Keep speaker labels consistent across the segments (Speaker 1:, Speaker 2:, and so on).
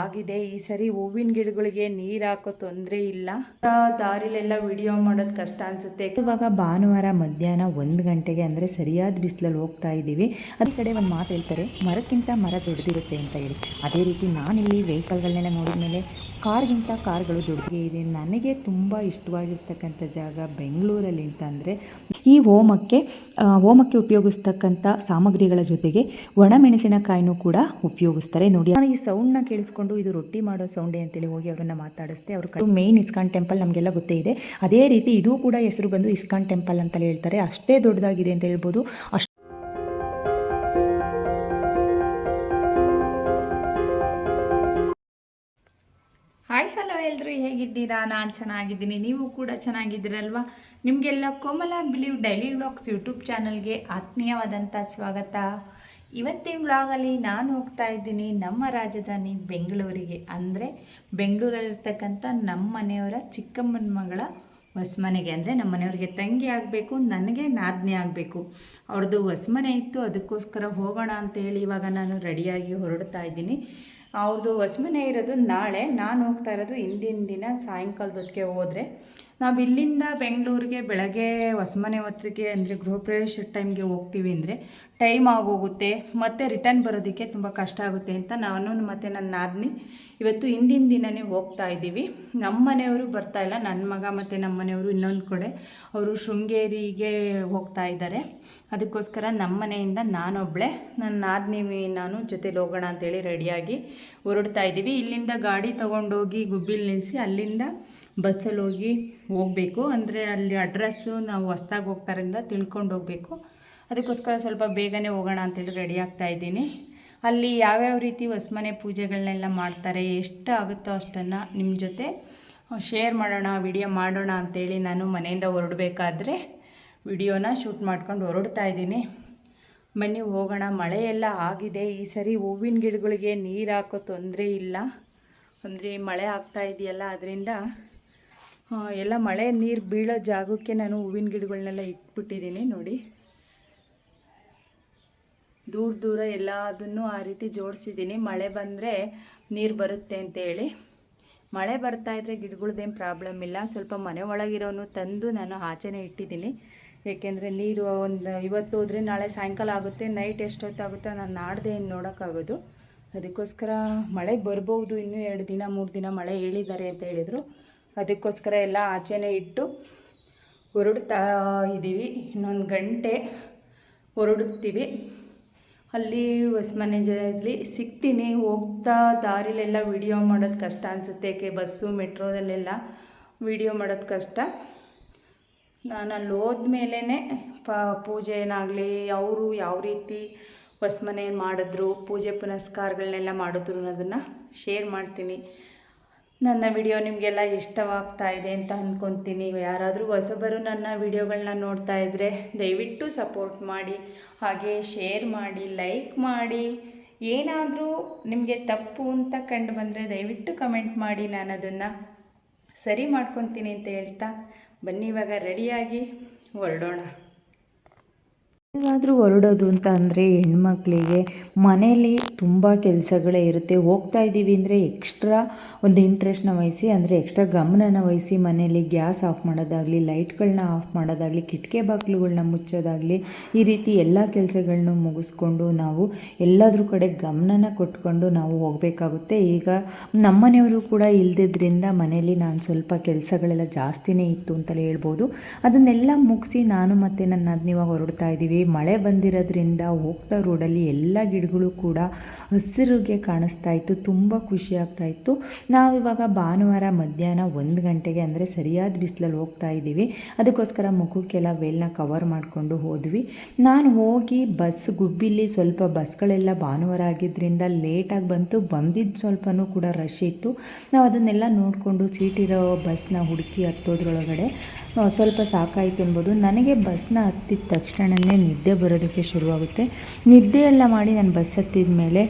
Speaker 1: ಆಗಿದೆ. ಈ ಸರಿ ಹೂವಿನ ಗಿಡಗಳಿಗೆ ನೀರ್ ಹಾಕೋ ತೊಂದರೆ ಇಲ್ಲ. ದಾರಿಲೆಲ್ಲ ವಿಡಿಯೋ ಮಾಡೋದು ಕಷ್ಟ ಅನ್ಸುತ್ತೆ.
Speaker 2: ಇವಾಗ ಭಾನುವಾರ ಮಧ್ಯಾಹ್ನ ಒಂದು ಗಂಟೆಗೆ ಅಂದ್ರೆ ಸರಿಯಾದ ಬಿಸಿಲಲ್ಲಿ ಹೋಗ್ತಾ ಇದ್ದೀವಿ ಅದೇ ಕಡೆ ಒಂದು ಮಾತು ಹೇಳ್ತಾರೆ, ಮರಕ್ಕಿಂತ ಮರ ದೊಡ್ಡದಿರುತ್ತೆ ಅಂತ ಹೇಳಿ. ಅದೇ ರೀತಿ ನಾನಿಲ್ಲಿ ವೆಹಿಕಲ್ಗಳನ್ನೆಲ್ಲ ನೋಡಿದ ಮೇಲೆ ಕಾರ್ಗಿಂತ ಕಾರ್ಗಳು ದೊಡ್ಡಗೆ ಇದೆ. ನನಗೆ ತುಂಬ ಇಷ್ಟವಾಗಿರ್ತಕ್ಕಂಥ ಜಾಗ ಬೆಂಗಳೂರಲ್ಲಿ ಅಂತಂದರೆ ಈ ಹೋಮಕ್ಕೆ ಹೋಮಕ್ಕೆ ಉಪಯೋಗಿಸ್ತಕ್ಕಂಥ ಸಾಮಗ್ರಿಗಳ ಜೊತೆಗೆ ಒಣಮೆಣಸಿನಕಾಯಿನೂ ಕೂಡ ಉಪಯೋಗಿಸ್ತಾರೆ. ನೋಡಿ, ನಾನು ಈ ಸೌಂಡ್ನ ಕೇಳಿಸ್ಕೊಂಡು ಇದು ರೊಟ್ಟಿ ಮಾಡೋ ಸೌಂಡೇ ಅಂತೇಳಿ ಹೋಗಿ ಅವರನ್ನು ಮಾತಾಡಿಸ್ತೆ ಅವ್ರ ಮೇನ್ ಇಸ್ಕಾನ್ ಟೆಂಪಲ್ ನಮಗೆಲ್ಲ ಗೊತ್ತೇ ಇದೆ. ಅದೇ ರೀತಿ ಇದು ಕೂಡ ಹೆಸರು ಬಂದು ಇಸ್ಕಾನ್ ಟೆಂಪಲ್ ಅಂತಲೇ ಹೇಳ್ತಾರೆ. ಅಷ್ಟೇ ದೊಡ್ಡದಾಗಿದೆ ಅಂತ ಹೇಳ್ಬೋದು. ಅಷ್ಟು
Speaker 1: ಎಲ್ಲರೂ ಹೇಗಿದ್ದೀರಾ? ನಾನು ಚೆನ್ನಾಗಿದ್ದೀನಿ. ನೀವು ಕೂಡ ಚೆನ್ನಾಗಿದ್ದೀರಲ್ವಾ? ನಿಮಗೆಲ್ಲ Komala believe daily vlogs YouTube ಚಾನಲ್ಗೆ ಆತ್ಮೀಯವಾದಂಥ ಸ್ವಾಗತ. ಇವತ್ತಿನ ವ್ಲಾಗಲ್ಲಿ ನಾನು ಹೋಗ್ತಾ ಇದ್ದೀನಿ ನಮ್ಮ ರಾಜಧಾನಿ ಬೆಂಗಳೂರಿಗೆ. ಅಂದರೆ ಬೆಂಗಳೂರಲ್ಲಿರ್ತಕ್ಕಂಥ ನಮ್ಮ ಮನೆಯವರ ಚಿಕ್ಕಮ್ಮನ ಮಗಳ ಹೊಸ್ಮನೆಗೆ. ಅಂದರೆ ನಮ್ಮ ಮನೆಯವ್ರಿಗೆ ತಂಗಿ ಆಗಬೇಕು, ನನಗೆ ನಾದ್ನಿ ಆಗಬೇಕು. ಅವ್ರದ್ದು ಹೊಸ್ಮನೆ ಇತ್ತು, ಅದಕ್ಕೋಸ್ಕರ ಹೋಗೋಣ ಅಂತೇಳಿ ಇವಾಗ ನಾನು ರೆಡಿಯಾಗಿ ಹೊರಡ್ತಾ ಇದ್ದೀನಿ. ಅವ್ರದ್ದು ಹೊಸ್ಮನೆ ಇರೋದು ನಾಳೆ. ನಾನು ಹೋಗ್ತಾ ಇರೋದು ಹಿಂದಿನ ದಿನ ಸಾಯಂಕಾಲದ ಹೊತ್ತಿಗೆ ಹೋದರೆ. ನಾವು ಇಲ್ಲಿಂದ ಬೆಂಗಳೂರಿಗೆ ಬೆಳಗ್ಗೆ ಹೊಸ್ಮನೆ ಹೊತ್ತಿಗೆ ಅಂದರೆ ಗೃಹ ಪ್ರವೇಶ ಟೈಮ್ಗೆ ಹೋಗ್ತೀವಿ ಅಂದರೆ ಟೈಮ್ ಆಗೋಗುತ್ತೆ ಮತ್ತು ರಿಟರ್ನ್ ಬರೋದಕ್ಕೆ ತುಂಬ ಕಷ್ಟ ಆಗುತ್ತೆ ಅಂತ ನಾನು ಮತ್ತು ನನ್ನ ನಾದ್ನಿ ಇವತ್ತು ಹಿಂದಿನ ದಿನವೇ ಹೋಗ್ತಾ ಇದ್ದೀವಿ. ನಮ್ಮ ಮನೆಯವರು ಬರ್ತಾ ಇಲ್ಲ, ನನ್ನ ಮಗ ಮತ್ತು ನಮ್ಮ ಮನೆಯವರು ಇನ್ನೊಂದು ಕಡೆ. ಅವರು ಶೃಂಗೇರಿಗೆ ಹೋಗ್ತಾ ಇದ್ದಾರೆ. ಅದಕ್ಕೋಸ್ಕರ ನಮ್ಮ ಮನೆಯಿಂದ ನಾನೊಬ್ಬಳೆ ನನ್ನ ನಾದ್ನಿ ನಾನು ಜೊತೆಲಿ ಹೋಗೋಣ ಅಂತೇಳಿ ರೆಡಿಯಾಗಿ ಹೊರಡ್ತಾ ಇದ್ದೀವಿ. ಇಲ್ಲಿಂದ ಗಾಡಿ ತೊಗೊಂಡೋಗಿ ಗುಬ್ಬಿಲಿ ನಿಲ್ಲಿಸಿ ಅಲ್ಲಿಂದ ಬಸ್ಸಲ್ಲಿ ಹೋಗಿ ಹೋಗಬೇಕು. ಅಂದರೆ ಅಲ್ಲಿ ಅಡ್ರೆಸ್ಸು ನಾವು ಹೊಸ್ದಾಗಿ ಹೋಗ್ತಾರಿಂದ ತಿಳ್ಕೊಂಡು ಹೋಗಬೇಕು. ಅದಕ್ಕೋಸ್ಕರ ಸ್ವಲ್ಪ ಬೇಗನೆ ಹೋಗೋಣ ಅಂತೇಳಿ ರೆಡಿ ಆಗ್ತಾ ಇದ್ದೀನಿ. ಅಲ್ಲಿ ಯಾವ್ಯಾವ ರೀತಿ ಹೊಸ್ಮನೆ ಪೂಜೆಗಳನ್ನೆಲ್ಲ ಮಾಡ್ತಾರೆ, ಎಷ್ಟು ಆಗುತ್ತೋ ಅಷ್ಟನ್ನು ನಿಮ್ಮ ಜೊತೆ ಶೇರ್ ಮಾಡೋಣ ವಿಡಿಯೋ ಮಾಡೋಣ ಅಂತೇಳಿ ನಾನು ಮನೆಯಿಂದ ಹೊರಡಬೇಕಾದ್ರೆ ವಿಡಿಯೋನ ಶೂಟ್ ಮಾಡ್ಕೊಂಡು ಹೊರಡ್ತಾ ಇದ್ದೀನಿ. ಮನೆ ಹೋಗೋಣ. ಮಳೆ ಎಲ್ಲ ಆಗಿದೆ. ಈ ಸರಿ ಹೂವಿನ ಗಿಡಗಳಿಗೆ ನೀರು ಹಾಕೋ ತೊಂದರೆ ಇಲ್ಲ. ಅಂದರೆ ಮಳೆ ಆಗ್ತಾ ಇದೆಯಲ್ಲ, ಅದರಿಂದ ಎಲ್ಲ ಮಳೆ ನೀರು ಬೀಳೋ ಜಾಗಕ್ಕೆ ನಾನು ಹೂವಿನ ಗಿಡಗಳನ್ನೆಲ್ಲ ಇಟ್ಬಿಟ್ಟಿದ್ದೀನಿ ನೋಡಿ. ದೂರ ದೂರ ಎಲ್ಲದನ್ನು ಆ ರೀತಿ ಜೋಡಿಸಿದ್ದೀನಿ. ಮಳೆ ಬಂದರೆ ನೀರು ಬರುತ್ತೆ ಅಂತೇಳಿ. ಮಳೆ ಬರ್ತಾ ಇದ್ದರೆ ಗಿಡಗಳ್ದೇನು ಪ್ರಾಬ್ಲಮ್ ಇಲ್ಲ. ಸ್ವಲ್ಪ ಮನೆ ಒಳಗಿರೋನು ತಂದು ನಾನು ಆಚೆನೇ ಇಟ್ಟಿದ್ದೀನಿ. ಏಕೆಂದರೆ ನೀರು ಒಂದು ಇವತ್ತು ಹೋದರೆ ನಾಳೆ ಸಾಯಂಕಾಲ ಆಗುತ್ತೆ ನೈಟ್ ಎಷ್ಟೊತ್ತಾಗುತ್ತೋ ನಾನು ನಾಡ್ದೆ ಏನು ನೋಡೋಕ್ಕಾಗೋದು. ಅದಕ್ಕೋಸ್ಕರ ಮಳೆ ಬರ್ಬೋದು ಇನ್ನೂ ಎರಡು ದಿನ, ಮೂರು ದಿನ ಮಳೆ ಹೇಳಿದ್ದಾರೆ ಅಂತ ಹೇಳಿದರು. ಅದಕ್ಕೋಸ್ಕರ ಎಲ್ಲ ಆಚೆನೇ ಇಟ್ಟು ಹೊರಡ್ತಾ ಇದ್ದೀವಿ ಇನ್ನೊಂದು ಗಂಟೆ ಹೊರಡುತ್ತೀವಿ. ಅಲ್ಲಿ ಹೊಸ್ಮನೆಜಲ್ಲಿ ಸಿಗ್ತೀನಿ. ಹೋಗ್ತಾ ದಾರಿಲೆಲ್ಲ ವಿಡಿಯೋ ಮಾಡೋದು ಕಷ್ಟ ಅನಿಸುತ್ತೆ. ಏಕೆ ಬಸ್ಸು, ಮೆಟ್ರೋದಲ್ಲೆಲ್ಲ ವಿಡಿಯೋ ಮಾಡೋದು ಕಷ್ಟ. ನಾನು ಅಲ್ಲಿ ಹೋದ್ಮೇಲೆ ಪ ಪೂಜೆ ಏನಾಗಲಿ, ಅವರು ಯಾವ ರೀತಿ ಹೊಸ್ಮನೆ ಮಾಡಿದ್ರು, ಪೂಜೆ ಪುನಸ್ಕಾರಗಳನ್ನೆಲ್ಲ ಮಾಡಿದ್ರು ಅನ್ನೋದನ್ನು ಶೇರ್ ಮಾಡ್ತೀನಿ. ನನ್ನ ವಿಡಿಯೋ ನಿಮಗೆಲ್ಲ ಇಷ್ಟವಾಗ್ತಾ ಇದೆ ಅಂತ ಅಂದ್ಕೊತೀನಿ ಯಾರಾದರೂ ಹೊಸಬರು ನನ್ನ ವಿಡಿಯೋಗಳನ್ನ ನೋಡ್ತಾ ಇದ್ದರೆ ದಯವಿಟ್ಟು ಸಪೋರ್ಟ್ ಮಾಡಿ, ಹಾಗೆ ಶೇರ್ ಮಾಡಿ ಲೈಕ್ ಮಾಡಿ. ಏನಾದರೂ ನಿಮಗೆ ತಪ್ಪು ಅಂತ ಕಂಡು ಬಂದರೆ ದಯವಿಟ್ಟು ಕಮೆಂಟ್ ಮಾಡಿ ನಾನು ಅದನ್ನು ಸರಿ ಮಾಡ್ಕೊತೀನಿ ಅಂತ ಹೇಳ್ತಾ ಬನ್ನಿ, ಇವಾಗ ರೆಡಿಯಾಗಿ ಹೊರಡೋಣ.
Speaker 2: ಏನಾದರೂ ಹೊರಡೋದು ಅಂತ ಅಂದರೆ ಹೆಣ್ಮಕ್ಳಿಗೆ ಮನೇಲಿ ತುಂಬ ಕೆಲಸಗಳೇ ಇರುತ್ತೆ. ಹೋಗ್ತಾ ಇದ್ದೀವಿ ಅಂದರೆ ಎಕ್ಸ್ಟ್ರಾ ಒಂದು ಇಂಟ್ರೆಸ್ಟ್ನ ವಹಿಸಿ, ಅಂದರೆ ಎಕ್ಸ್ಟ್ರಾ ಗಮನನ ವಹಿಸಿ, ಮನೆಯಲ್ಲಿ ಗ್ಯಾಸ್ ಆಫ್ ಮಾಡೋದಾಗಲಿ ಲೈಟ್ಗಳನ್ನ ಆಫ್ ಮಾಡೋದಾಗಲಿ, ಕಿಟಕಿ ಬಾಗಿಲುಗಳನ್ನ ಮುಚ್ಚೋದಾಗಲಿ, ಈ ರೀತಿ ಎಲ್ಲ ಕೆಲಸಗಳನ್ನು ಮುಗಿಸ್ಕೊಂಡು ನಾವು ಎಲ್ಲಾದರೂ ಕಡೆ ಗಮನನ ಕೊಟ್ಕೊಂಡು ನಾವು ಹೋಗಬೇಕಾಗುತ್ತೆ. ಈಗ ನಮ್ಮನೆಯವರು ಕೂಡ ಇಲ್ಲದಿದ್ದರಿಂದ ಮನೆಯಲ್ಲಿ ನಾನು ಸ್ವಲ್ಪ ಕೆಲಸಗಳೆಲ್ಲ ಜಾಸ್ತಿನೇ ಇತ್ತು ಅಂತಲೇ ಹೇಳ್ಬೋದು. ಅದನ್ನೆಲ್ಲ ಮುಗಿಸಿ ನಾನು ಮತ್ತು ನನ್ನ ಅದ್ನಿವಾಗ ಹೊರಡ್ತಾ ಇದ್ದೀವಿ. ಮಳೆ ಬಂದಿರೋದ್ರಿಂದ ಹೋಗ್ತಾ ರೋಡಲ್ಲಿ ಎಲ್ಲ ಗಿಡಗಳು ಕೂಡ ಹಸಿರುಗೆ ಕಾಣಿಸ್ತಾ ಇತ್ತು, ತುಂಬ ಖುಷಿ ಇತ್ತು. ನಾವಿವಾಗ ಭಾನುವಾರ ಮಧ್ಯಾಹ್ನ ಒಂದು ಗಂಟೆಗೆ ಅಂದರೆ ಸರಿಯಾದ ಬಿಸಿಲಲ್ಲಿ ಹೋಗ್ತಾ ಇದ್ದೀವಿ. ಅದಕ್ಕೋಸ್ಕರ ಮುಖಕ್ಕೆಲ್ಲ ವೇಲ್ನ ಕವರ್ ಮಾಡಿಕೊಂಡು ಹೋದ್ವಿ. ನಾನು ಹೋಗಿ ಬಸ್ ಗುಬ್ಬಿಲಿ ಸ್ವಲ್ಪ ಬಸ್ಗಳೆಲ್ಲ ಭಾನುವಾರ ಆಗಿದ್ದರಿಂದ ಲೇಟಾಗಿ ಬಂತು. ಬಂದಿದ್ದು ಸ್ವಲ್ಪನೂ ಕೂಡ ರಶ್ ಇತ್ತು. ನಾವು ಅದನ್ನೆಲ್ಲ ನೋಡಿಕೊಂಡು ಸೀಟಿರೋ ಬಸ್ನ ಹುಡುಕಿ ಹತ್ತೋದ್ರೊಳಗಡೆ ಸ್ವಲ್ಪ ಸಾಕಾಯಿತು ಎಂಬುದು ನನಗೆ ಬಸ್ನ ಹತ್ತಿದ ತಕ್ಷಣವೇ ನಿದ್ದೆ ಬರೋದಕ್ಕೆ ಶುರುವಾಗುತ್ತೆ. ನಿದ್ದೆ ಎಲ್ಲ ಮಾಡಿ ನಾನು ಬಸ್ ಹತ್ತಿದ ಮೇಲೆ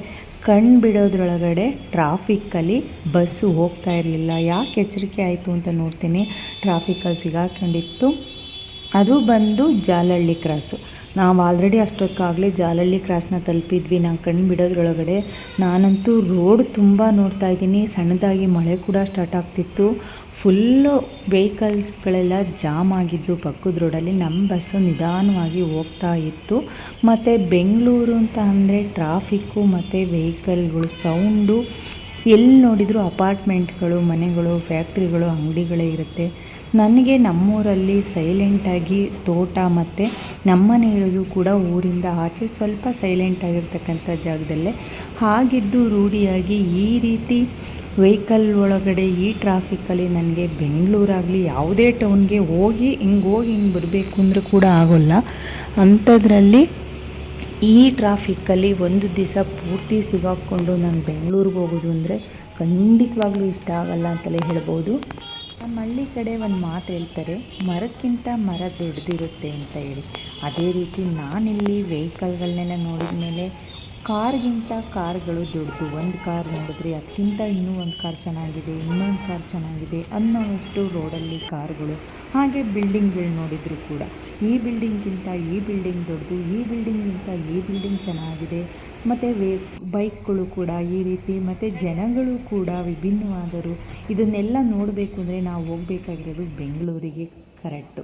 Speaker 2: ಕಣ್ಣು ಬಿಡೋದ್ರೊಳಗಡೆ ಟ್ರಾಫಿಕ್ಕಲ್ಲಿ ಬಸ್ಸು ಹೋಗ್ತಾ ಇರಲಿಲ್ಲ. ಯಾಕೆ ಎಚ್ಚರಿಕೆ ಆಯಿತು ಅಂತ ನೋಡ್ತೀನಿ. ಟ್ರಾಫಿಕಲ್ಲಿ ಸಿಗಾಕೊಂಡಿತ್ತು. ಅದು ಬಂದು ಜಾಲಹಳ್ಳಿ ಕ್ರಾಸು.
Speaker 1: ನಾವು ಆಲ್ರೆಡಿ ಅಷ್ಟೊತ್ತಾಗಲೇ ಜಾಲಹಳ್ಳಿ ಕ್ರಾಸ್ನ ತಲುಪಿದ್ವಿ. ನಾನು ಕಣ್ಣು ಬಿಡೋದ್ರೊಳಗಡೆ ನಾನಂತೂ ರೋಡ್ ತುಂಬ ನೋಡ್ತಾ ಇದ್ದೀನಿ. ಸಣ್ಣದಾಗಿ ಮಳೆ ಕೂಡ ಸ್ಟಾರ್ಟ್ ಆಗ್ತಿತ್ತು. ಫುಲ್ಲು ವೆಹಿಕಲ್ಸ್ಗಳೆಲ್ಲ ಜಾಮ್ ಆಗಿದ್ದು ಪಕ್ಕದ ರೋಡಲ್ಲಿ ನಮ್ಮ ಬಸ್ಸು ನಿಧಾನವಾಗಿ ಹೋಗ್ತಾ ಇತ್ತು. ಮತ್ತು ಬೆಂಗಳೂರು ಅಂತ ಅಂದರೆ ಟ್ರಾಫಿಕ್ಕು ಮತ್ತು ವೆಹಿಕಲ್ಗಳು, ಸೌಂಡು ಎಲ್ಲಿ ನೋಡಿದರೂ ಅಪಾರ್ಟ್ಮೆಂಟ್ಗಳು, ಮನೆಗಳು, ಫ್ಯಾಕ್ಟ್ರಿಗಳು, ಅಂಗಡಿಗಳೇ ಇರುತ್ತೆ. ನನಗೆ ನಮ್ಮೂರಲ್ಲಿ ಸೈಲೆಂಟಾಗಿ ತೋಟ ಮತ್ತು ನಮ್ಮನೆ ಇರೋದು ಕೂಡ ಊರಿಂದ ಆಚೆ ಸ್ವಲ್ಪ ಸೈಲೆಂಟ್ ಆಗಿರ್ತಕ್ಕಂಥ ಜಾಗದಲ್ಲೇ. ಹಾಗಿದ್ದು ರೂಢಿಯಾಗಿ ಈ ರೀತಿ ವೆಹಿಕಲ್ ಒಳಗಡೆ ಈ ಟ್ರಾಫಿಕ್ಕಲ್ಲಿ ನನಗೆ ಬೆಂಗಳೂರಾಗಲಿ ಯಾವುದೇ ಟೌನ್ಗೆ ಹೋಗಿ, ಹಿಂಗೆ ಹೋಗಿ, ಹಿಂಗೆ ಬರಬೇಕು ಅಂದರೂ ಕೂಡ ಆಗೋಲ್ಲ. ಅಂಥದ್ರಲ್ಲಿ ಈ ಟ್ರಾಫಿಕ್ಕಲ್ಲಿ ಒಂದು ದಿವಸ ಪೂರ್ತಿ ಸಿಗಾಕ್ಕೊಂಡು ನಾನು ಬೆಂಗಳೂರಿಗೆ ಹೋಗೋದು ಅಂದರೆ ಖಂಡಿತವಾಗ್ಲೂ ಇಷ್ಟ ಆಗಲ್ಲ ಅಂತಲೇ ಹೇಳ್ಬೋದು. ನಮ್ಮ ಹಳ್ಳಿ ಕಡೆ ಒಂದು ಮಾತು ಹೇಳ್ತಾರೆ, ಮರಕ್ಕಿಂತ ಮರ ದೊಡ್ಡದಿರುತ್ತೆ ಅಂತ ಹೇಳಿ. ಅದೇ ರೀತಿ ನಾನಿಲ್ಲಿ ವೆಹಿಕಲ್ಗಳನ್ನೆಲ್ಲ ನೋಡಿದ ಮೇಲೆ ಕಾರ್ಗಿಂತ ಕಾರ್ಗಳು ದೊಡ್ಡದು. ಒಂದು ಕಾರ್ ನೋಡಿದ್ರೆ ಅದಕ್ಕಿಂತ ಇನ್ನೂ ಒಂದು ಕಾರ್ ಚೆನ್ನಾಗಿದೆ, ಇನ್ನೊಂದು ಕಾರ್ ಚೆನ್ನಾಗಿದೆ ಅನ್ನೋವಷ್ಟು ರೋಡಲ್ಲಿ ಕಾರ್ಗಳು. ಹಾಗೆ ಬಿಲ್ಡಿಂಗ್ಗಳು ನೋಡಿದರೂ ಕೂಡ. ಈ ಬಿಲ್ಡಿಂಗ್ಗಿಂತ ಈ ಬಿಲ್ಡಿಂಗ್ ದೊಡ್ಡದು, ಈ ಬಿಲ್ಡಿಂಗ್ಗಿಂತ ಈ ಬಿಲ್ಡಿಂಗ್ ಚೆನ್ನಾಗಿದೆ. ಮತ್ತು ವೇ ಬೈಕ್ಗಳು ಕೂಡ ಈ ರೀತಿ, ಮತ್ತು ಜನಗಳು ಕೂಡ ವಿಭಿನ್ನವಾದರು. ಇದನ್ನೆಲ್ಲ ನೋಡಬೇಕು ಅಂದರೆ ನಾವು ಹೋಗಬೇಕಾಗಿರೋದು ಬೆಂಗಳೂರಿಗೆ ಕರೆಕ್ಟು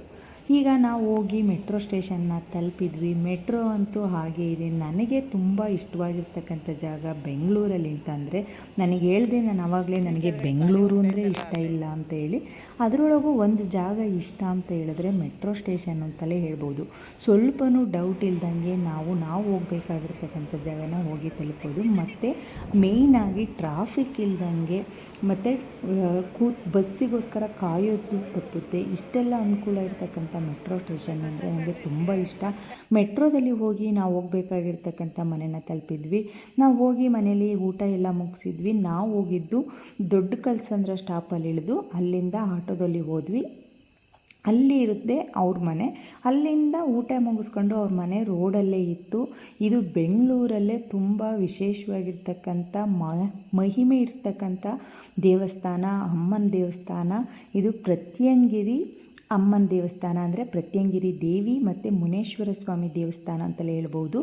Speaker 1: ಈಗ ನಾವು ಹೋಗಿ ಮೆಟ್ರೋ ಸ್ಟೇಷನ್ನ ತಲುಪಿದ್ವಿ. ಮೆಟ್ರೋ ಅಂತೂ ಹಾಗೆ ಇದೆ. ನನಗೆ ತುಂಬ ಇಷ್ಟವಾಗಿರ್ತಕ್ಕಂಥ ಜಾಗ ಬೆಂಗಳೂರಲ್ಲಿ ಅಂತಂದರೆ, ನನಗೆ ಹೇಳಿದೆ ನಾನು ಆವಾಗಲೇ ನನಗೆ ಬೆಂಗಳೂರು ಅಂದರೆ ಇಷ್ಟ ಇಲ್ಲ ಅಂತ ಹೇಳಿ, ಅದರೊಳಗೂ ಒಂದು ಜಾಗ ಇಷ್ಟ ಅಂತ ಹೇಳಿದ್ರೆ ಮೆಟ್ರೋ ಸ್ಟೇಷನ್ ಅಂತಲೇ ಹೇಳ್ಬೋದು. ಸ್ವಲ್ಪನೂ ಡೌಟ್ ಇಲ್ದಂಗೆ ನಾವು ನಾವು ಹೋಗಬೇಕಾಗಿರ್ತಕ್ಕಂಥ ಜಾಗನ ಹೋಗಿ ತಲುಪೋದು ಮತ್ತು ಮೇಯ್ನಾಗಿ ಟ್ರಾಫಿಕ್ ಇಲ್ದಂಗೆ, ಮತ್ತು ಕೂತ್ ಬಸ್ಸಿಗೋಸ್ಕರ ಕಾಯೋದು ತಪ್ಪುತ್ತೆ. ಇಷ್ಟೆಲ್ಲ ಅನುಕೂಲ ಇರ್ತಕ್ಕಂಥ ಮೆಟ್ರೋ ಸ್ಟೇಷನ್ ಅಂದರೆ ನನಗೆ ತುಂಬ ಇಷ್ಟ. ಮೆಟ್ರೋದಲ್ಲಿ ಹೋಗಿ ನಾವು ಹೋಗಬೇಕಾಗಿರ್ತಕ್ಕಂಥ ಮನೆನ ತಲುಪಿದ್ವಿ. ನಾವು ಹೋಗಿ ಮನೇಲಿ ಊಟ ಎಲ್ಲ ಮುಗಿಸಿದ್ವಿ. ನಾವು ಹೋಗಿದ್ದು ದೊಡ್ಡ ಕಲ್ಸಂದ್ರ ಸ್ಟಾಪಲ್ಲಿ ಇಳಿದು ಅಲ್ಲಿಂದ ಆಟೋದಲ್ಲಿ ಹೋದ್ವಿ. ಅಲ್ಲಿ ಇರುತ್ತೆ ಅವ್ರ ಮನೆ. ಅಲ್ಲಿಂದ ಊಟ ಮುಗಿಸ್ಕೊಂಡು ಅವ್ರ ಮನೆ ರೋಡಲ್ಲೇ ಇತ್ತು. ಇದು ಬೆಂಗಳೂರಲ್ಲೇ ತುಂಬ ವಿಶೇಷವಾಗಿರ್ತಕ್ಕಂಥ ಮಹಿಮೆ ಇರ್ತಕ್ಕಂಥ ದೇವಸ್ಥಾನ, ಅಮ್ಮನ ದೇವಸ್ಥಾನ. ಇದು ಪ್ರತ್ಯಂಗಿರಿ ಅಮ್ಮನ ದೇವಸ್ಥಾನ ಅಂದರೆ ಪ್ರತ್ಯಂಗಿರಿ ದೇವಿ ಮತ್ತು ಮುನೇಶ್ವರ ಸ್ವಾಮಿ ದೇವಸ್ಥಾನ ಅಂತಲೇ ಹೇಳ್ಬೋದು.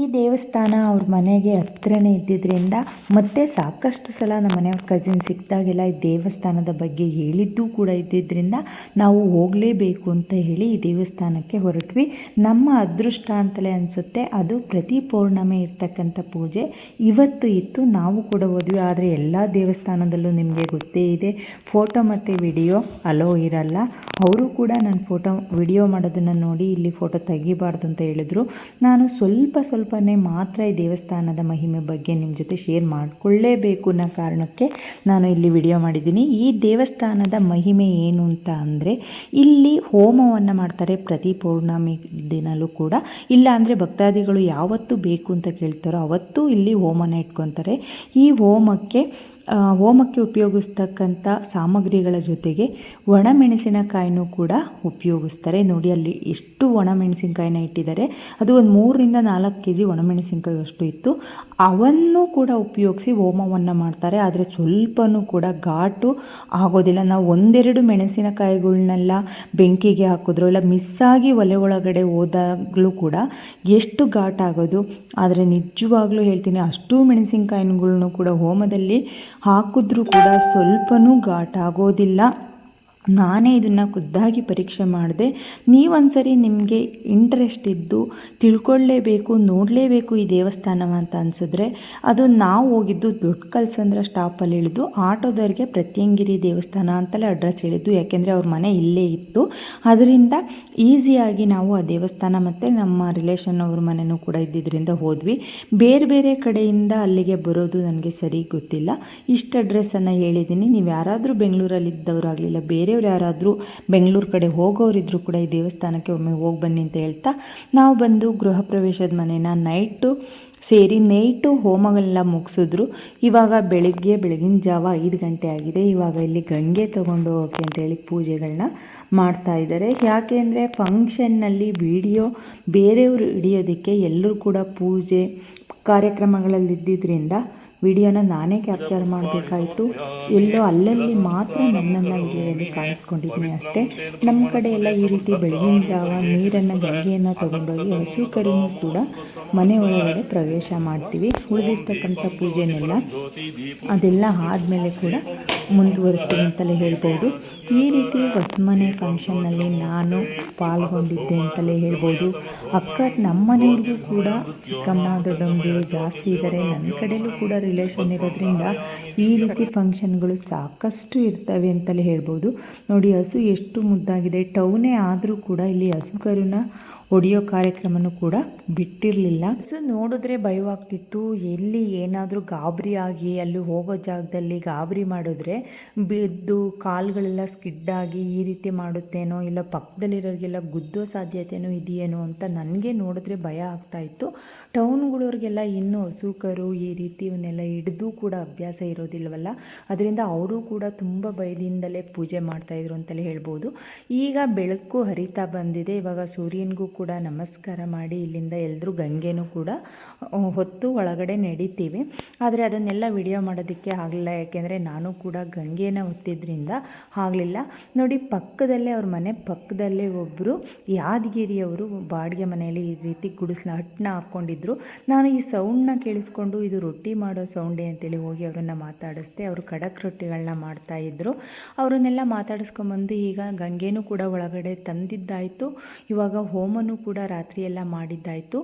Speaker 1: ಈ ದೇವಸ್ಥಾನ ಅವ್ರ ಮನೆಗೆ ಹತ್ರನೇ ಇದ್ದಿದ್ದರಿಂದ ಮತ್ತೆ ಸಾಕಷ್ಟು ಸಲ ನಮ್ಮ ಮನೆಯವ್ರ ಕಸಿನ್ ಸಿಕ್ಕಿದಾಗೆಲ್ಲ ಈ ದೇವಸ್ಥಾನದ ಬಗ್ಗೆ ಹೇಳಿದ್ದೂ ಕೂಡ ಇದ್ದಿದ್ದರಿಂದ ನಾವು ಹೋಗಲೇಬೇಕು ಅಂತ ಹೇಳಿ ಈ ದೇವಸ್ಥಾನಕ್ಕೆ ಹೊರಟ್ವಿ. ನಮ್ಮ ಅದೃಷ್ಟ ಅಂತಲೇ ಅನಿಸುತ್ತೆ, ಅದು ಪ್ರತಿ ಪೌರ್ಣಮೆ ಇರ್ತಕ್ಕಂಥ ಪೂಜೆ. ಇವತ್ತು ಇತ್ತು, ನಾವು ಕೂಡ ಹೋದ್ವಿ, ಆದರೆ ಎಲ್ಲ ದೇವಸ್ಥಾನದಲ್ಲೂ ನಿಮಗೆ ಗೊತ್ತೇ ಇದೆ. ಫೋಟೋ ಮತ್ತು ವಿಡಿಯೋ ಅಲೋ ಇರಲ್ಲ. ಅವರು ಕೂಡ ನನ್ನ ಫೋಟೋ, ವಿಡಿಯೋ ಮಾಡೋದನ್ನು ನೋಡಿ ಇಲ್ಲಿ ಫೋಟೋ ತೆಗಿಬಾರ್ದು ಅಂತ ಹೇಳಿದ್ರು. ನಾನು ಸ್ವಲ್ಪ ಸ್ವಲ್ಪನೇ ಮಾತ್ರ ಈ ದೇವಸ್ಥಾನದ ಮಹಿಮೆ ಬಗ್ಗೆ ನಿಮ್ಮ ಜೊತೆ ಶೇರ್ ಮಾಡಿಕೊಳ್ಳೇಬೇಕು ಅನ್ನೋ ಕಾರಣಕ್ಕೆ ನಾನು ಇಲ್ಲಿ ವಿಡಿಯೋ ಮಾಡಿದ್ದೀನಿ. ಈ ದೇವಸ್ಥಾನದ ಮಹಿಮೆ ಏನು ಅಂತ ಅಂದರೆ, ಇಲ್ಲಿ ಹೋಮವನ್ನು ಮಾಡ್ತಾರೆ ಪ್ರತಿ ಪೌರ್ಣಮಿ ದಿನಲೂ ಕೂಡ. ಇಲ್ಲ ಅಂದರೆ ಭಕ್ತಾದಿಗಳು ಯಾವತ್ತು ಬೇಕು ಅಂತ ಕೇಳ್ತಾರೋ ಅವತ್ತು ಇಲ್ಲಿ ಹೋಮನ ಇಟ್ಕೊತಾರೆ. ಈ ಹೋಮಕ್ಕೆ ಹೋಮಕ್ಕೆ ಉಪಯೋಗಿಸ್ತಕ್ಕಂಥ ಸಾಮಗ್ರಿಗಳ ಜೊತೆಗೆ ಒಣಮೆಣಸಿನಕಾಯಿನೂ ಕೂಡ ಉಪಯೋಗಿಸ್ತಾರೆ. ನೋಡಿ, ಅಲ್ಲಿ ಎಷ್ಟು ಒಣಮೆಣಸಿನ್ಕಾಯಿನ ಇಟ್ಟಿದ್ದಾರೆ. ಅದು ಒಂದು ಮೂರರಿಂದ ನಾಲ್ಕು ಕೆ ಜಿ ಒಣಮೆಣಸಿನಕಾಯಿ ಅಷ್ಟು ಇತ್ತು. ಅವನ್ನು ಕೂಡ ಉಪಯೋಗಿಸಿ ಹೋಮವನ್ನು ಮಾಡ್ತಾರೆ, ಆದರೆ ಸ್ವಲ್ಪನೂ ಕೂಡ ಘಾಟು ಆಗೋದಿಲ್ಲ. ನಾವು ಒಂದೆರಡು ಮೆಣಸಿನಕಾಯಿಗಳನ್ನೆಲ್ಲ ಬೆಂಕಿಗೆ ಹಾಕಿದ್ರು ಇಲ್ಲ, ಮಿಸ್ಸಾಗಿ ಒಲೆ ಒಳಗಡೆ ಹೋದಾಗಲೂ ಕೂಡ ಎಷ್ಟು ಘಾಟಾಗೋದು ಆದರೆ ನಿಜವಾಗ್ಲೂ ಹೇಳ್ತೀನಿ, ಅಷ್ಟು ಮೆಣಸಿನಕಾಯಿಗಳನ್ನೂ ಕೂಡ ಹೋಮದಲ್ಲಿ ಹಾಕಿದ್ರೂ ಕೂಡ ಸ್ವಲ್ಪನೂ ಘಾಟ್ ಆಗೋದಿಲ್ಲ. ನಾನೇ ಇದನ್ನು ಖುದ್ದಾಗಿ ಪರೀಕ್ಷೆ ಮಾಡಿದೆ, ನೀವೊಂದ್ಸರಿ ನಿಮಗೆ ಇಂಟ್ರೆಸ್ಟ್ ಇದ್ದು ತಿಳ್ಕೊಳ್ಳೇಬೇಕು ನೋಡಲೇಬೇಕು ಈ ದೇವಸ್ಥಾನ ಅಂತ ಅನಿಸಿದ್ರೆ, ಅದು ನಾವು ಹೋಗಿದ್ದು ದೊಡ್ಡ ಕಲ್ಸಂದ್ರ ಸ್ಟಾಪಲ್ಲಿ ಇಳಿದು, ಆಟೋದವ್ರಿಗೆ ಪ್ರತ್ಯಂಗಿರಿ ದೇವಸ್ಥಾನ ಅಂತಲೇ ಅಡ್ರೆಸ್ ಹೇಳಿದ್ದು, ಯಾಕೆಂದರೆ ಅವ್ರ ಮನೆ ಇಲ್ಲೇ ಇತ್ತು. ಅದರಿಂದ ಈಸಿಯಾಗಿ ನಾವು ಆ ದೇವಸ್ಥಾನ ಮತ್ತು ನಮ್ಮ ರಿಲೇಷನ್ ಅವ್ರ ಮನೆಯೂ ಕೂಡ ಇದ್ದಿದ್ದರಿಂದ ಹೋದ್ವಿ. ಬೇರೆ ಬೇರೆ ಕಡೆಯಿಂದ ಅಲ್ಲಿಗೆ ಬರೋದು ನನಗೆ ಸರಿ ಗೊತ್ತಿಲ್ಲ. ಇಷ್ಟು ಅಡ್ರೆಸ್ಸನ್ನು ಹೇಳಿದ್ದೀನಿ ನೀವು ಯಾರಾದರೂ ಬೆಂಗಳೂರಲ್ಲಿ ಬೆಂಗಳೂರಲ್ಲಿದ್ದವರಾಗಲಿಲ್ಲ, ಬೇರೆ ಬೇರೆಯವ್ರು ಯಾರಾದರೂ ಬೆಂಗಳೂರು ಕಡೆ ಹೋಗೋರಿದ್ರು ಕೂಡ ಈ ದೇವಸ್ಥಾನಕ್ಕೆ ಒಮ್ಮೆ ಹೋಗಿ ಬನ್ನಿ ಅಂತ ಹೇಳ್ತಾ, ನಾವು ಬಂದು ಗೃಹ ಪ್ರವೇಶದ ಮನೇನ ನೈಟು ಸೇರಿ ನೈಟು ಹೋಮಗಳೆಲ್ಲ ಮುಗಿಸಿದ್ರು. ಇವಾಗ ಬೆಳಗ್ಗೆ, ಬೆಳಗಿನ ಜಾವ ಐದು ಗಂಟೆ ಆಗಿದೆ. ಇವಾಗ ಇಲ್ಲಿ ಗಂಗೆ ತೊಗೊಂಡು ಹೋಗೋಕೆ ಅಂತೇಳಿ ಪೂಜೆಗಳನ್ನ ಮಾಡ್ತಾ ಇದ್ದಾರೆ ಯಾಕೆ ಅಂದರೆ ಫಂಕ್ಷನ್ನಲ್ಲಿ ವಿಡಿಯೋ ಬೇರೆಯವರು ಹಿಡಿಯೋದಕ್ಕೆ ಎಲ್ಲರೂ ಕೂಡ ಪೂಜೆ ಕಾರ್ಯಕ್ರಮಗಳಲ್ಲಿದ್ದರಿಂದ ವಿಡಿಯೋನ ನಾನೇ ಕ್ಯಾಪ್ಚರ್ ಮಾಡಬೇಕಾಯಿತು. ಎಲ್ಲೋ ಅಲ್ಲಲ್ಲಿ ಮಾತ್ರ ನನ್ನನ್ನು ವಿಡಿಯೋದಲ್ಲಿ ಕಾಣಿಸ್ಕೊಂಡಿದ್ದೀನಿ ಅಷ್ಟೇ. ನಮ್ಮ ಕಡೆ ಎಲ್ಲ ಈ ರೀತಿ ಬೆಳಗಿನ ಜಾವ ನೀರನ್ನು, ಗಂಗೆಯನ್ನು ತೊಗೊಂಡೋಗಿ ಹಸು ಕರುನು ಕೂಡ ಮನೆ ಒಳಗಡೆ ಪ್ರವೇಶ ಮಾಡ್ತೀವಿ. ಉಳಿದಿರ್ತಕ್ಕಂಥ ಪೂಜೆನೆಲ್ಲ ಅದೆಲ್ಲ ಆದಮೇಲೆ ಕೂಡ ಮುಂದುವರಿಸ್ತೀವಿ ಅಂತಲೇ ಹೇಳ್ಬೋದು. ಈ ರೀತಿ ಹೊಸಮನೆ ಫಂಕ್ಷನ್ನಲ್ಲಿ ನಾನು ಪಾಲ್ಗೊಂಡಿದ್ದೆ ಅಂತಲೇ ಹೇಳ್ಬೋದು. ಅಕ್ಕ ನಮ್ಮನೆಯವ್ರಿಗೂ ಕೂಡ ಚಿಕ್ಕಮ್ಮ ದೊಡ್ಡಮ್ಮದಿರು ಜಾಸ್ತಿ ಇದ್ದಾರೆ. ನನ್ನ ಕಡೆಯಲ್ಲೂ ಕೂಡ ರಿಲೇಷನ್ ಇರೋದ್ರಿಂದ ಈ ರೀತಿ ಫಂಕ್ಷನ್ಗಳು ಸಾಕಷ್ಟು ಇರ್ತವೆ ಅಂತಲೇ ಹೇಳ್ಬೋದು. ನೋಡಿ ಹಸು ಎಷ್ಟು ಮುದ್ದಾಗಿದೆ. ಟೌನೇ ಆದರೂ ಕೂಡ ಇಲ್ಲಿ ಹಸು ಕರುನ ಹೊಡೆಯೋ ಕಾರ್ಯಕ್ರಮನೂ ಕೂಡ ಬಿಟ್ಟಿರಲಿಲ್ಲ. ಸೊ ನೋಡಿದ್ರೆ ಭಯವಾಗ್ತಿತ್ತು. ಎಲ್ಲಿ ಏನಾದರೂ ಗಾಬರಿ ಆಗಿ, ಅಲ್ಲಿ ಹೋಗೋ ಜಾಗದಲ್ಲಿ ಗಾಬರಿ ಮಾಡಿದ್ರೆ ಬಿದ್ದು ಕಾಲುಗಳೆಲ್ಲ ಸ್ಕಿಡ್ಡಾಗಿ ಈ ರೀತಿ ಮಾಡುತ್ತೇನೋ, ಇಲ್ಲ ಪಕ್ಕದಲ್ಲಿರೋರಿಗೆಲ್ಲ ಗುದ್ದೋ ಸಾಧ್ಯತೆನೋ ಇದೆಯೇನೋ ಅಂತ ನನಗೆ ನೋಡಿದ್ರೆ ಭಯ ಆಗ್ತಾಯಿತ್ತು ಟೌನ್ಗಳವ್ರಿಗೆಲ್ಲ ಇನ್ನೂ ಹಸು ಕರು ಈ ರೀತಿ ಇವನ್ನೆಲ್ಲ ಹಿಡಿದು ಕೂಡ ಅಭ್ಯಾಸ ಇರೋದಿಲ್ವಲ್ಲ? ಅದರಿಂದ ಅವರು ಕೂಡ ತುಂಬ ಭಯದಿಂದಲೇ ಪೂಜೆ ಮಾಡ್ತಾಯಿದ್ರು ಅಂತಲೇ ಹೇಳ್ಬೋದು. ಈಗ ಬೆಳಕು ಹರಿತಾ ಬಂದಿದೆ. ಇವಾಗ ಸೂರ್ಯನಿಗೂ ಕೂಡ ನಮಸ್ಕಾರ ಮಾಡಿ ಇಲ್ಲಿಂದ ಎಲ್ಲರೂ ಗಂಗೆನೂ ಕೂಡ ಹೊತ್ತು ಒಳಗಡೆ ನಡೀತೀವಿ. ಆದರೆ ಅದನ್ನೆಲ್ಲ ವಿಡಿಯೋ ಮಾಡೋದಕ್ಕೆ ಆಗಲಿಲ್ಲ ಯಾಕೆಂದರೆ ನಾನು ಕೂಡ ಗಂಗೆನ ಹೊತ್ತಿದ್ರಿಂದ ಆಗಲಿಲ್ಲ. ನೋಡಿ, ಪಕ್ಕದಲ್ಲೇ ಅವ್ರ ಮನೆ ಪಕ್ಕದಲ್ಲೇ ಒಬ್ಬರು ಯಾದಗಿರಿಯವರು ಬಾಡಿಗೆ ಮನೆಯಲ್ಲಿ ಈ ರೀತಿ ಗುಡಿಸ್ಲ ಹಟ್ಟನ್ನ ಹಾಕ್ಕೊಂಡಿದ್ರು. ನಾನು ಈ ಸೌಂಡನ್ನ ಕೇಳಿಸ್ಕೊಂಡು ಇದು ರೊಟ್ಟಿ ಮಾಡೋ ಸೌಂಡೇ ಅಂತೇಳಿ ಹೋಗಿ ಅವರನ್ನು ಮಾತಾಡಿಸ್ದೆ. ಅವರು ಖಡಕ್ ರೊಟ್ಟಿಗಳನ್ನ ಮಾಡ್ತಾಯಿದ್ರು ಅವರನ್ನೆಲ್ಲ ಮಾತಾಡಿಸ್ಕೊಂಬಂದು ಈಗ ಗಂಗೆನೂ ಕೂಡ ಒಳಗಡೆ ತಂದಿದ್ದಾಯಿತು. ಇವಾಗ ಹೋಮನೂ ಕೂಡ ರಾತ್ರಿ ಎಲ್ಲ ಮಾಡಿದ್ದಾಯಿತು.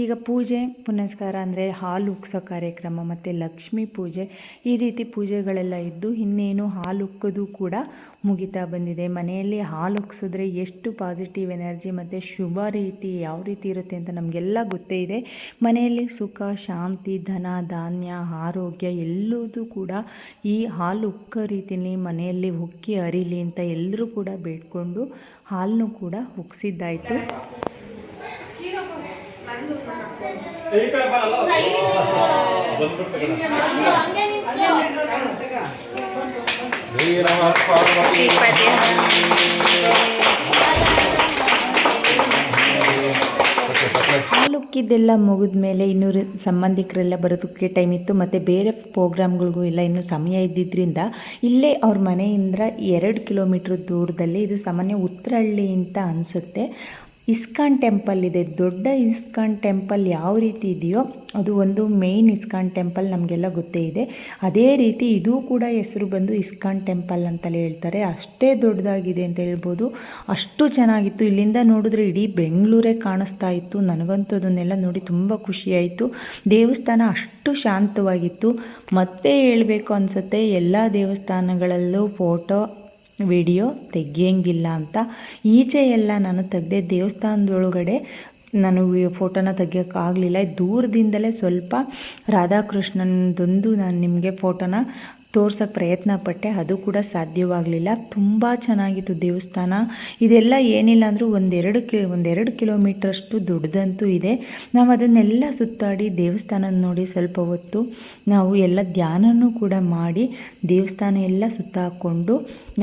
Speaker 1: ಈಗ ಪೂಜೆ, ಪುನಸ್ಕಾರ ಅಂದರೆ ಹಾಲು ಉಕ್ಸೋ ಕಾರ್ಯಕ್ರಮ ಲಕ್ಷ್ಮೀ ಪೂಜೆ. ಈ ರೀತಿ ಪೂಜೆಗಳೆಲ್ಲ ಇದ್ದು ಇನ್ನೇನು ಹಾಲು ಉಕ್ಕೋದು ಕೂಡ ಮುಗಿತಾ ಬಂದಿದೆ. ಮನೆಯಲ್ಲಿ ಹಾಲು ಉಕ್ಸಿದ್ರೆ ಎಷ್ಟು ಪಾಸಿಟಿವ್ ಎನರ್ಜಿ ಮತ್ತು ಶುಭ ರೀತಿ ಯಾವ ರೀತಿ ಇರುತ್ತೆ ಅಂತ ನಮಗೆಲ್ಲ ಗೊತ್ತೇ ಇದೆ. ಮನೆಯಲ್ಲಿ ಸುಖ ಶಾಂತಿ ಧನ ಧಾನ್ಯ ಆರೋಗ್ಯ ಎಲ್ಲದೂ ಕೂಡ ಈ ಹಾಲು ಉಕ್ಕೋ ರೀತಿಯಲ್ಲಿ ಮನೆಯಲ್ಲಿ ಉಕ್ಕಿ ಅರಿಲಿ ಅಂತ ಎಲ್ಲರೂ ಕೂಡ ಬೇಡ್ಕೊಂಡು ಹಾಲನ್ನು ಕೂಡ ಉಕ್ಸಿದ್ದಾಯಿತು.
Speaker 3: ಈ
Speaker 1: ಮುಗಿದ್ಮೇಲೆ ಇನ್ನು ಸಂಬಂಧಿಕರೆಲ್ಲ ಬರೋದಕ್ಕೆ ಟೈಮ್ ಇತ್ತು. ಮತ್ತು ಬೇರೆ ಪ್ರೋಗ್ರಾಮ್ಗಳಿಗೂ ಎಲ್ಲ ಇನ್ನೂ ಸಮಯ ಇದ್ದಿದ್ದರಿಂದ ಇಲ್ಲೇ ಅವ್ರ ಮನೆಯಿಂದ ಎರಡು ಕಿಲೋಮೀಟ್ರ್ ದೂರದಲ್ಲಿ ಇದು ಸಾಮಾನ್ಯ ಉತ್ತರಹಳ್ಳಿ ಅಂತ ಅನಿಸುತ್ತೆ. ಇಸ್ಕಾನ್ ಟೆಂಪಲ್ ಇದೆ. ದೊಡ್ಡ ಇಸ್ಕಾನ್ ಟೆಂಪಲ್ ಯಾವ ರೀತಿ ಇದೆಯೋ ಅದು ಒಂದು ಮೇಯ್ನ್ ಇಸ್ಕಾನ್ ಟೆಂಪಲ್ ನಮಗೆಲ್ಲ ಗೊತ್ತೇ ಇದೆ. ಅದೇ ರೀತಿ ಇದು ಕೂಡ ಹೆಸರು ಬಂದು ಇಸ್ಕಾನ್ ಟೆಂಪಲ್ ಅಂತಲೇ ಹೇಳ್ತಾರೆ. ಅಷ್ಟೇ ದೊಡ್ಡದಾಗಿದೆ ಅಂತ ಹೇಳ್ಬೋದು. ಅಷ್ಟು ಚೆನ್ನಾಗಿತ್ತು. ಇಲ್ಲಿಂದ ನೋಡಿದ್ರೆ ಇಡೀ ಬೆಂಗಳೂರೇ ಕಾಣಿಸ್ತಾ ಇತ್ತು. ನನಗಂತೂ ಅದನ್ನೆಲ್ಲ ನೋಡಿ ತುಂಬ ಖುಷಿಯಾಯಿತು ದೇವಸ್ಥಾನ ಅಷ್ಟು ಶಾಂತವಾಗಿತ್ತು. ಮತ್ತೆ ಹೇಳಬೇಕು ಅನಿಸುತ್ತೆ, ಎಲ್ಲ ದೇವಸ್ಥಾನಗಳಲ್ಲೂ ಫೋಟೋ ವಿಡಿಯೋ ತೆಗಿಯಂಗಿಲ್ಲ ಅಂತ. ಈಚೆ ಎಲ್ಲ ನಾನು ತೆಗೆದೆ ದೇವಸ್ಥಾನದೊಳಗಡೆ ನಾನು ಫೋಟೋನ ತೆಗಿಯೋಕ್ಕಾಗಲಿಲ್ಲ ದೂರದಿಂದಲೇ ಸ್ವಲ್ಪ ರಾಧಾಕೃಷ್ಣನದೊಂದು ನಾನು ನಿಮಗೆ ಫೋಟೋನ ತೋರ್ಸೋಕ್ಕೆ ಪ್ರಯತ್ನ ಪಟ್ಟೆ. ಅದು ಕೂಡ ಸಾಧ್ಯವಾಗಲಿಲ್ಲ. ತುಂಬ ಚೆನ್ನಾಗಿತ್ತು ದೇವಸ್ಥಾನ. ಇದೆಲ್ಲ ಏನಿಲ್ಲ ಅಂದರೂ ಒಂದೆರಡು ಕಿ, ಒಂದೆರಡು ಕಿಲೋಮೀಟ್ರಷ್ಟು ದೊಡ್ಡದಂತೂ ಇದೆ. ನಾವು ಅದನ್ನೆಲ್ಲ ಸುತ್ತಾಡಿ ದೇವಸ್ಥಾನ ನೋಡಿ ಸ್ವಲ್ಪ ಹೊತ್ತು ನಾವು ಎಲ್ಲ ಧ್ಯಾನನೂ ಕೂಡ ಮಾಡಿ ದೇವಸ್ಥಾನ ಎಲ್ಲ ಸುತ್ತ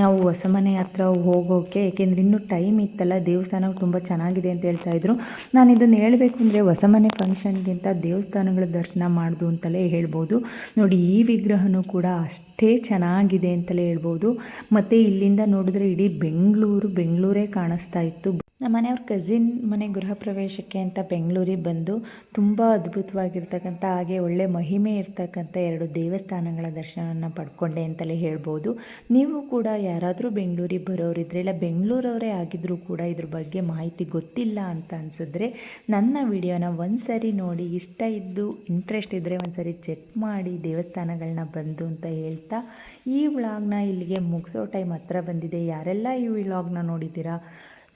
Speaker 1: ಹಾಕ್ಕೊಂಡು ಹೊಸ ಮನೆ ಹತ್ರ ಹೋಗೋಕ್ಕೆ ಏಕೆಂದರೆ ಇನ್ನೂ ಟೈಮ್ ಇತ್ತಲ್ಲ ದೇವಸ್ಥಾನ ತುಂಬ ಚೆನ್ನಾಗಿದೆ ಅಂತ ಹೇಳ್ತಾ ಇದ್ರು. ನಾನು ಇದನ್ನು ಹೇಳಬೇಕು ಅಂದರೆ ಹೊಸಮನೆ ಫಂಕ್ಷನ್ಗಿಂತ ದೇವಸ್ಥಾನಗಳ ದರ್ಶನ ಮಾಡೋದು ಅಂತಲೇ ಹೇಳ್ಬೋದು. ನೋಡಿ, ಈ ವಿಗ್ರಹನೂ ಕೂಡ ಅಷ್ಟೇ ಚೆನ್ನಾಗಿದೆ ಅಂತಲೇ ಹೇಳ್ಬೋದು. ಮತ್ತು ಇಲ್ಲಿಂದ ನೋಡಿದ್ರೆ ಇಡೀ ಬೆಂಗಳೂರು, ಬೆಂಗಳೂರೇ ಕಾಣಿಸ್ತಾ ಇತ್ತು. ನಮ್ಮ ಮನೆಯವ್ರ ಕಸಿನ್ ಮನೆ ಗೃಹ ಪ್ರವೇಶಕ್ಕೆ ಅಂತ ಬೆಂಗಳೂರಿಗೆ ಬಂದು ತುಂಬ ಅದ್ಭುತವಾಗಿರ್ತಕ್ಕಂಥ ಹಾಗೆ ಒಳ್ಳೆ ಮಹಿಮೆ ಇರ್ತಕ್ಕಂಥ ಎರಡು ದೇವಸ್ಥಾನಗಳ ದರ್ಶನವನ್ನು ಪಡ್ಕೊಂಡೆ ಅಂತಲೇ ಹೇಳ್ಬೋದು. ನೀವು ಕೂಡ ಯಾರಾದರೂ ಬೆಂಗಳೂರಿಗೆ ಬರೋರಿದ್ರೆ ಇಲ್ಲ ಬೆಂಗಳೂರವರೇ ಆಗಿದ್ದರೂ ಕೂಡ ಇದ್ರ ಬಗ್ಗೆ ಮಾಹಿತಿ ಗೊತ್ತಿಲ್ಲ ಅಂತ ಅನಿಸಿದ್ರೆ ನನ್ನ ವಿಡಿಯೋನ ಒಂದು ಸರಿ ನೋಡಿ, ಇಷ್ಟ ಇದ್ದು ಇಂಟ್ರೆಸ್ಟ್ ಇದ್ದರೆ ಒಂದು ಸರಿ ಚೆಕ್ ಮಾಡಿ ದೇವಸ್ಥಾನಗಳನ್ನ ಬಂದು ಅಂತ ಹೇಳ್ತಾ ಈ ವ್ಲಾಗ್ನ ಇಲ್ಲಿಗೆ ಮುಗಿಸೋ ಟೈಮ್ ಹತ್ರ ಬಂದಿದೆ. ಯಾರೆಲ್ಲ ಈ ವ್ಲಾಗ್ನ ನೋಡಿದ್ದೀರಾ?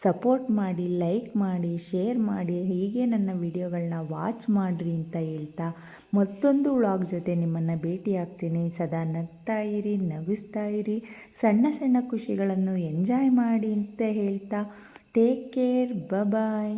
Speaker 1: ಸಪೋರ್ಟ್ ಮಾಡಿ, ಲೈಕ್ ಮಾಡಿ, ಶೇರ್ ಮಾಡಿ, ಹೀಗೆ ನನ್ನ ವಿಡಿಯೋಗಳನ್ನ ವಾಚ್ ಮಾಡಿರಿ ಅಂತ ಹೇಳ್ತಾ ಮತ್ತೊಂದು ವ್ಲಾಗ್ ಜೊತೆ ನಿಮ್ಮನ್ನು ಭೇಟಿ ಆಗ್ತೀನಿ ಸದಾ ನಗ್ತಾ ಇರಿ, ನಗಿಸ್ತಾ ಇರಿ, ಸಣ್ಣ ಸಣ್ಣ ಖುಷಿಗಳನ್ನು ಎಂಜಾಯ್ ಮಾಡಿ ಅಂತ ಹೇಳ್ತಾ ಟೇಕ್ ಕೇರ್ ಬಾಯ್